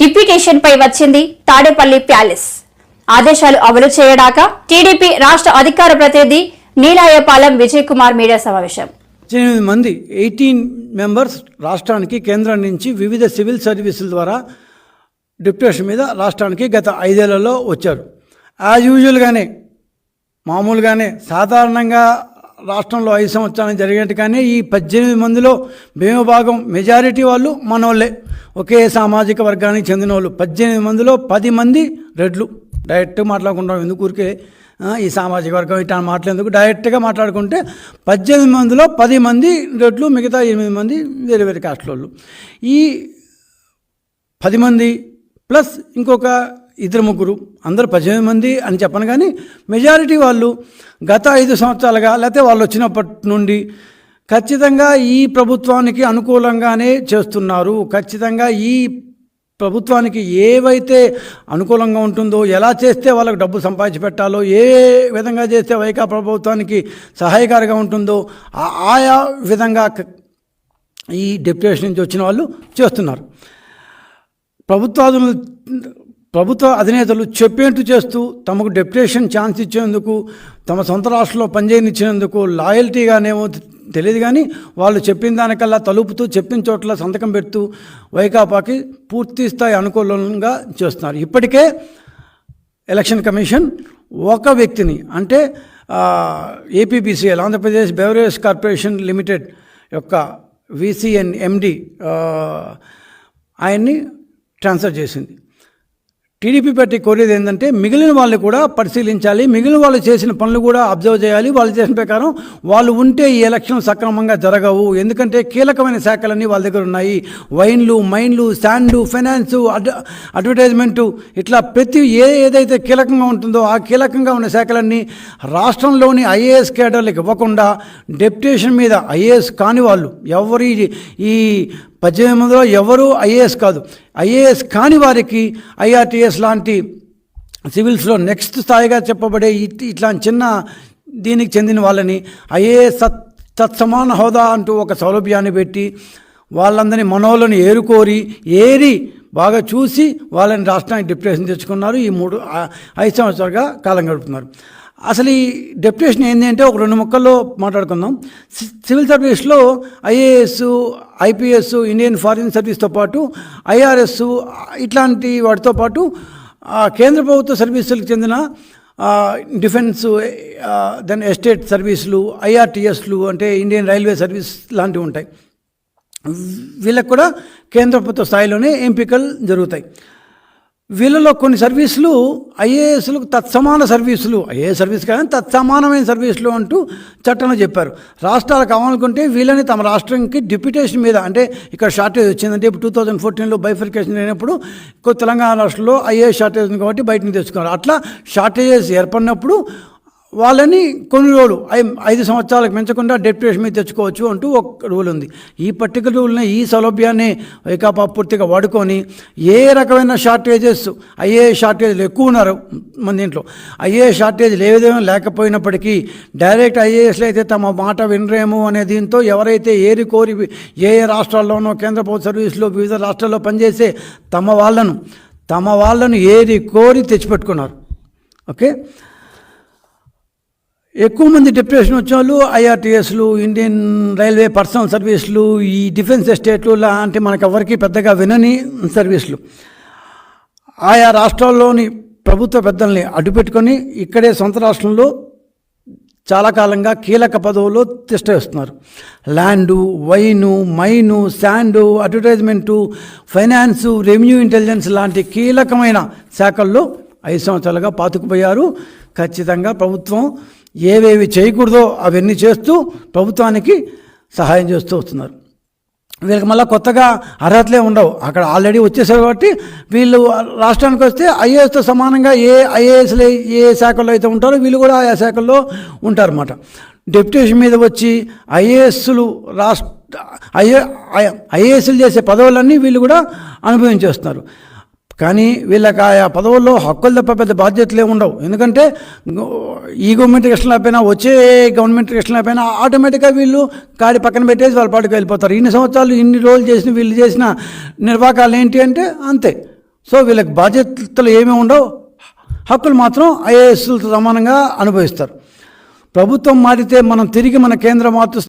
Deputation పై వచ్చింది Tadepalli palace. ఆదేశాలు అమలు చేయడాక టీడీపీ రాష్ట్ర అధికార ప్రతినిధి నీలాయపాలెం విజయ్ కుమార్ మీడియా సమావేశం. ఎనిమిది మంది ఎయిటీన్ మెంబర్స్ రాష్ట్రానికి కేంద్రం నుంచి వివిధ సివిల్ సర్వీసుల ద్వారా డిప్యూటేషన్ మీద రాష్ట్రానికి గత ఐదేళ్ళలో వచ్చారు. యాజ్ యూజువల్గానే మామూలుగానే సాధారణంగా రాష్ట్రంలో ఐదు సంవత్సరాలు జరిగినట్టుగానే ఈ పద్దెనిమిది మందిలో భీమభాగం మెజారిటీ వాళ్ళు మనోళ్ళే. ఒకే సామాజిక వర్గానికి చెందిన వాళ్ళు పద్దెనిమిది మందిలో పది మంది రెడ్లు. డైరెక్ట్ మాట్లాడుకుంటాం. ఎందుకు ఊరికే ఈ సామాజిక వర్గం ఇట్లా మాట్లాడేందుకు? డైరెక్ట్గా మాట్లాడుకుంటే పద్దెనిమిది మందిలో పది మంది రెడ్లు మిగతా ఎనిమిది మంది వేరే వేరే కాస్ట్ వాళ్ళు ఈ పది మంది ప్లస్ ఇంకొక ఇద్దరు ముగ్గురు అందరు పద్దెనిమిది మంది అని చెప్పను కానీ మెజారిటీ వాళ్ళు గత ఐదు సంవత్సరాలుగా లేకపోతే వాళ్ళు వచ్చినప్పటి నుండి ఖచ్చితంగా ఈ ప్రభుత్వానికి అనుకూలంగానే చేస్తున్నారు. ఖచ్చితంగా ఈ ప్రభుత్వానికి ఏవైతే అనుకూలంగా ఉంటుందో ఎలా చేస్తే వాళ్ళకు డబ్బు సంపాదించి పెట్టాలో ఏ విధంగా చేస్తే వైకా ప్రభుత్వానికి సహాయకారిగా ఉంటుందో ఆయా విధంగా ఈ డెప్యుటేషన్ నుంచి వచ్చిన వాళ్ళు చేస్తున్నారు. ప్రభుత్వాదులు ప్రభుత్వ అధినేతలు చెప్పేట్టు చేస్తూ తమకు డెప్యుటేషన్ ఛాన్స్ ఇచ్చేందుకు తమ సొంత రాష్ట్రంలో పనిచేయనిచ్చినందుకు లాయల్టీగానేమో తె- తెలియదు కానీ వాళ్ళు చెప్పిన దానికల్లా తలుపుతూ చెప్పిన చోట్ల సంతకం పెడుతూ వైకాపాకి పూర్తి స్థాయి అనుకూలంగా చేస్తున్నారు. ఇప్పటికే ఎలక్షన్ కమిషన్ ఒక వ్యక్తిని అంటే APBCL Andhra Pradesh beverage corporation limited యొక్క విసిఎన్ ఎండి ఆయన్ని ట్రాన్స్ఫర్ చేసింది. టీడీపీ పార్టీ కోరేది ఏంటంటే మిగిలిన వాళ్ళని కూడా పరిశీలించాలి మిగిలిన వాళ్ళు చేసిన పనులు కూడా అబ్జర్వ్ చేయాలి వాళ్ళు చేసిన ప్రకారం వాళ్ళు ఉంటే ఈ ఎలక్షన్ సక్రమంగా జరగవు. ఎందుకంటే కీలకమైన శాఖలన్నీ వాళ్ళ దగ్గర ఉన్నాయి. వైన్లు మైన్లు శాండ్లు ఫైనాన్స్ అడ్ అడ్వర్టైజ్మెంటు ఇట్లా ప్రతి ఏ ఏదైతే కీలకంగా ఉంటుందో ఆ కీలకంగా ఉన్న శాఖలన్నీ రాష్ట్రంలోని ఐఏఎస్ కేడర్లకు ఇవ్వకుండా డెప్యుటేషన్ మీద ఐఏఎస్ కాని వాళ్ళు ఎవరి ఈ- ఈ పద్దెనిమిది మందిలో ఎవరు ఐఏఎస్ కాదు. ఐఏఎస్ కాని వారికి ఐఆర్టీఎస్ లాంటి సివిల్స్లో నెక్స్ట్ స్థాయిగా చెప్పబడే ఇట్- ఇట్లాంటి చిన్న దీనికి చెందిన వాళ్ళని ఐఏఎస్ సత్ తత్సమాన హోదా అంటూ ఒక సౌలభ్యాన్ని పెట్టి వాళ్ళందరినీ మనోళ్ళని ఏరుకోరి ఏరి బాగా చూసి వాళ్ళని రాష్ట్రానికి డిప్రెషన్ తెచ్చుకున్నారు. ఈ మూడు ఐదు సంవత్సరాలుగా కాలం గడుపుతున్నారు. అసలు ఈ డెప్యుటేషన్ ఏంటి అంటే ఒక రెండు ముక్కల్లో మాట్లాడుకుందాం. సి- సివిల్ సర్వీస్లో ఐఏఎస్ ఐపీఎస్ ఇండియన్ ఫారిన్ సర్వీస్తో పాటు ఐఆర్ఎస్ ఇట్లాంటి వాటితో పాటు కేంద్ర ప్రభుత్వ సర్వీసులకు చెందిన డిఫెన్స్ దెన్ ఎస్టేట్ సర్వీసులు ఐఆర్టీఎస్లు అంటే ఇండియన్ రైల్వే సర్వీస్ లాంటివి ఉంటాయి. వీళ్ళకు కూడా కేంద్ర ప్రభుత్వ స్థాయిలోనే ఎంపికలు జరుగుతాయి. వీళ్ళలో కొన్ని సర్వీసులు ఐఏఎస్లకు తత్సమాన సర్వీసులు. ఐఏఎస్ సర్వీస్ కానీ తత్సమానమైన సర్వీసులు అంటూ చట్టంలో చెప్పారు. రాష్ట్రాలు కావాలనుకుంటే వీళ్ళని తమ రాష్ట్రంకి డిప్యూటేషన్ మీద అంటే ఇక్కడ షార్టేజ్ వచ్చిందంటే ఇప్పుడు టూ థౌజండ్ ఫోర్టీన్లో బైఫర్కేషన్ అయినప్పుడు తెలంగాణ రాష్ట్రంలో ఐఏఎస్ షార్టేజ్ ఉంది కాబట్టి బయటకు తెచ్చుకున్నారు. అట్లా షార్టేజెస్ ఏర్పడినప్పుడు వాళ్ళని కొన్ని రోజులు ఐ- ఐదు సంవత్సరాలకు మించకుండా డెప్యుటేషన్ మీద తెచ్చుకోవచ్చు అంటూ ఒక రూల్ ఉంది. ఈ పర్టికులర్ రూల్ని ఈ సౌలభ్యాన్ని వైకాపా పూర్తిగా వాడుకొని ఏ రకమైన షార్టేజెస్ ఐఏ షార్టేజ్లు ఎక్కువ ఉన్నారు మన దీంట్లో. ఐఏ షార్టేజ్లు ఏ విధంగా లేకపోయినప్పటికీ డైరెక్ట్ ఐఏఎస్లు అయితే తమ మాట వినరేమో అనే దీంతో ఎవరైతే ఏరి కోరి ఏ ఏ రాష్ట్రాల్లోనో కేంద్ర ప్రభుత్వ సర్వీసులో వివిధ రాష్ట్రాల్లో పనిచేసే తమ వాళ్ళను తమ వాళ్ళను ఏరి కోరి తెచ్చిపెట్టుకున్నారు. ఓకే? ఎక్కువ మంది డిప్రెషన్ వచ్చిన వాళ్ళు ఐఆర్టీఎస్లు ఇండియన్ రైల్వే పర్సనల్ సర్వీసులు ఈ డిఫెన్స్ ఎస్టేట్లు లాంటి మనకు ఎవరికి పెద్దగా వినని సర్వీసులు. ఆయా రాష్ట్రాల్లోని ప్రభుత్వ పెద్దల్ని అడ్డుపెట్టుకొని ఇక్కడే సొంత రాష్ట్రంలో చాలా కాలంగా కీలక పదవుల్లో తిష్టవేస్తున్నారు land wine mine sand advertisement finance revenue intelligence లాంటి కీలకమైన శాఖల్లో ఐదు సంవత్సరాలుగా పాతుకుపోయారు. ఖచ్చితంగా ప్రభుత్వం ఏవేవి చేయకూడదో అవన్నీ చేస్తూ ప్రభుత్వానికి సహాయం చేస్తూ వస్తున్నారు. వీళ్ళకి మళ్ళీ కొత్తగా అర్హతలే ఉండవు. అక్కడ ఆల్రెడీ వచ్చేసారు కాబట్టి వీళ్ళు రాష్ట్రానికి వస్తే ఐఏఎస్తో సమానంగా ఏ ఐఏఎస్లు ఏ శాఖల్లో అయితే ఉంటారో వీళ్ళు కూడా ఆయా శాఖల్లో ఉంటారన్నమాట. డెప్యుటేషన్ మీద వచ్చి ఐఏఎస్లు రాష్ట్ర ఐఏ ఐఏఎస్లు చేసే పదవులన్నీ వీళ్ళు కూడా అనుభవించేస్తున్నారు. కానీ వీళ్ళకి ఆయా పదవుల్లో హక్కులు తప్ప పెద్ద బాధ్యతలే ఉండవు. ఎందుకంటే ఈ గవర్నమెంట్ ఇష్టం లేకపోయినా వచ్చే గవర్నమెంట్ ఇష్టం లేకపోయినా ఆటోమేటిక్గా వీళ్ళు కాడి పక్కన పెట్టేసి వాళ్ళ వెళ్ళిపోతారు. ఇన్ని సంవత్సరాలు ఇన్ని రోజులు చేసిన వీళ్ళు చేసిన నిర్వాహకాలు ఏంటి అంటే అంతే. సో వీళ్ళకి బాధ్యతలు ఏమీ ఉండవు. హక్కులు మాత్రం ఐఏఎస్లతో సమానంగా అనుభవిస్తారు. ప్రభుత్వం మారితే మనం తిరిగి మన కేంద్ర మాతృ